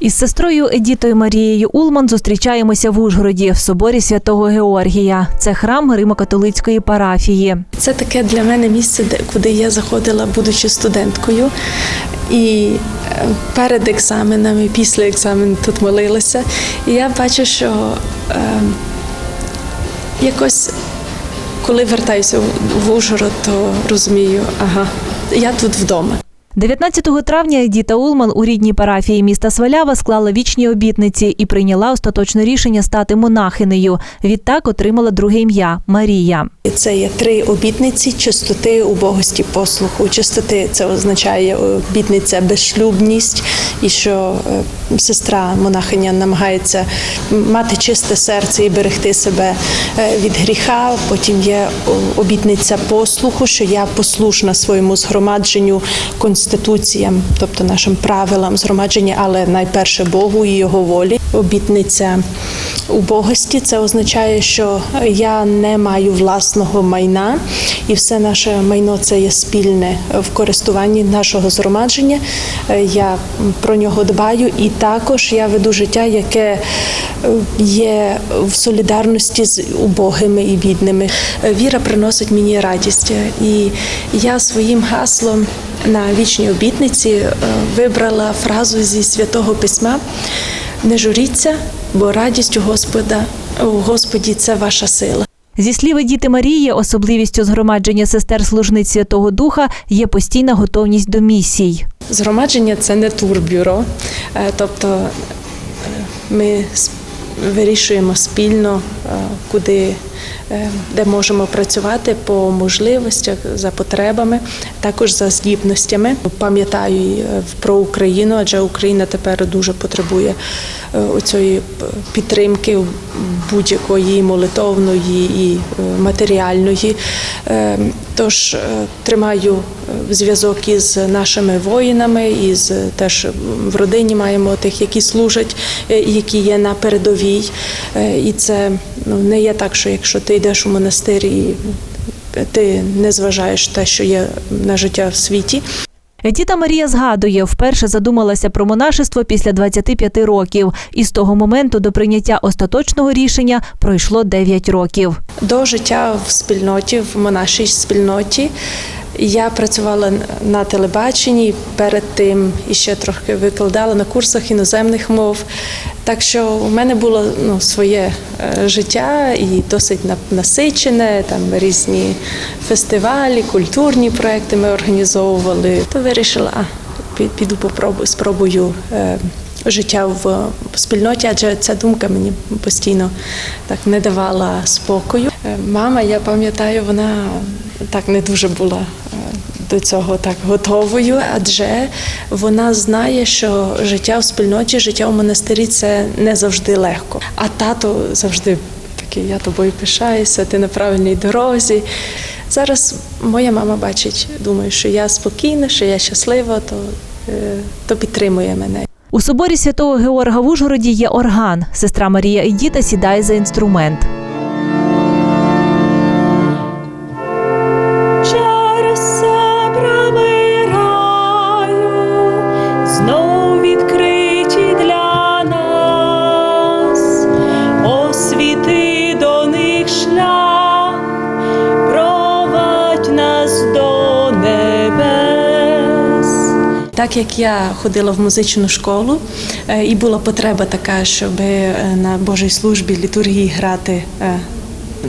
Із сестрою Едітою Марією Улман зустрічаємося в Ужгороді в соборі святого Георгія. Це храм Римо-католицької парафії. Це таке для мене місце, де куди я заходила, будучи студенткою. І е, перед екзаменами, після екзамену тут молилася. І я бачу, що е, якось, коли вертаюся в- в Ужгород, то розумію, ага, я тут вдома. 19 травня Едіта Улман у рідній парафії міста Свалява склала вічні обітниці і прийняла остаточне рішення стати монахинею. Відтак отримала друге ім'я Марія. Це є три обітниці чистоти, убогості, послуху. Чистоти це означає обітниця безшлюбність, і що е, сестра монахиня намагається мати чисте серце і берегти себе е, від гріха. Потім є обітниця послуху, що я послушна своєму згромадженню конституціям, тобто нашим правилам згромадження, але найперше Богу і його волі. Обітниця убогості це означає, що я не маю власного майна, і все наше майно це є спільне в користуванні нашого згромадження. Е, Я про нього дбаю, і також я веду життя, яке е, є в солідарності з убогими і бідними. Е, Віра приносить мені радість, і я своїм гаслом на вічній обітниці вибрала фразу зі святого письма. Не журіться, бо радість у Господа у Господі це ваша сила. Зі слів діти Марії, особливістю згромадження сестер служниць Святого Духа є постійна готовність до місій. Згромадження це не турбюро, е, тобто е, ми вирішуємо спільно, е, куди е, де можемо працювати по можливостях за потребами, також за здібностями. Пам'ятаю е, про Україну, адже Україна тепер дуже потребує оцієї підтримки будь-якої молитовної і матеріальної. Тож е, тримаю е, зв'язок із нашими воїнами, із е, теж в родині маємо тих, які служать, які є на передовій. І це ну, не є так, що якщо ти йдеш у монастир і ти не зважаєш те, що є на життя в світі. Едіта Марія згадує, вперше задумалася про монашество після 25 років, і з того моменту до прийняття остаточного рішення пройшло 9 років. До життя в спільноті, в монашій спільноті. Я працювала на телебаченні, перед тим і ще трохи викладала на курсах іноземних мов. Так що у мене було ну, своє е, життя і досить насичене, там різні фестивалі, культурні проекти ми організовували. То вирішила, а, піду попробую, спробую. е, Життя в спільноті, адже ця думка мені постійно так не давала спокою. Е, Мама, я пам'ятаю, вона так не дуже була е, до цього так готовою, адже вона знає, що життя в спільноті, життя в монастирі це не завжди легко. А тато завжди такий, я тобою пишаюся, ти на правильній дорозі. Зараз моя мама бачить, думаю, що я спокійна, що я щаслива, то, е, то підтримує мене. У соборі святого Георга в Ужгороді є орган. Сестра Марія Едіта сідає за інструмент. Так як я ходила в музичну школу, е, і була потреба така, щоб е, на Божій службі літургії грати. е,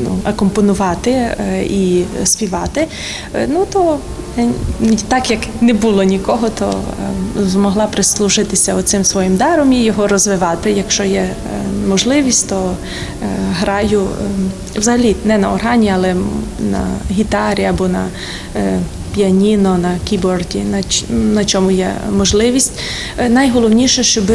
Ну, акомпонувати і співати, ну то так як не було нікого, то змогла прислужитися оцим своїм даром і його розвивати. Якщо є можливість, то граю е, взагалі не на органі, але на гітарі або на піаніно, на кіборді, на, на чому є можливість. Е, Найголовніше, щоб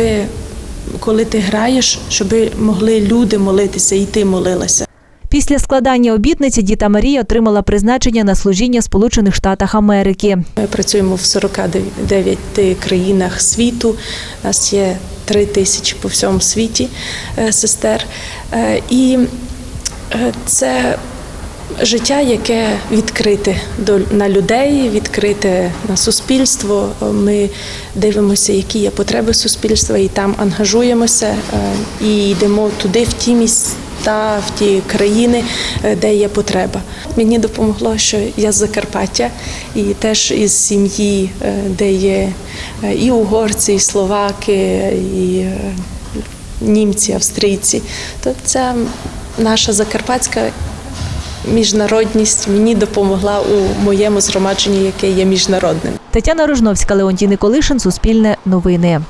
коли ти граєш, щоб могли люди молитися, і ти молилася. Після складання обітниці діта Марія отримала призначення на служіння в Сполучених Штатах Америки. Ми працюємо в 49 країнах світу. У нас є 3 тисячі по всьому світі е, сестер. Е, І це життя, яке відкрите на людей, відкрите на суспільство. Ми дивимося, які є потреби суспільства, і там ангажуємося е, і йдемо туди, в ті міста, в ті країни, е, де є потреба. Мені допомогло, що я з Закарпаття, і теж із сім'ї, е, де є е, і угорці, і словаки, і е, німці, австрійці. То це наша закарпатська міжнародність мені допомогла у моєму згромадженні, яке є міжнародним. Тетяна Рожновська, Леонтій Николишин, Суспільне новини.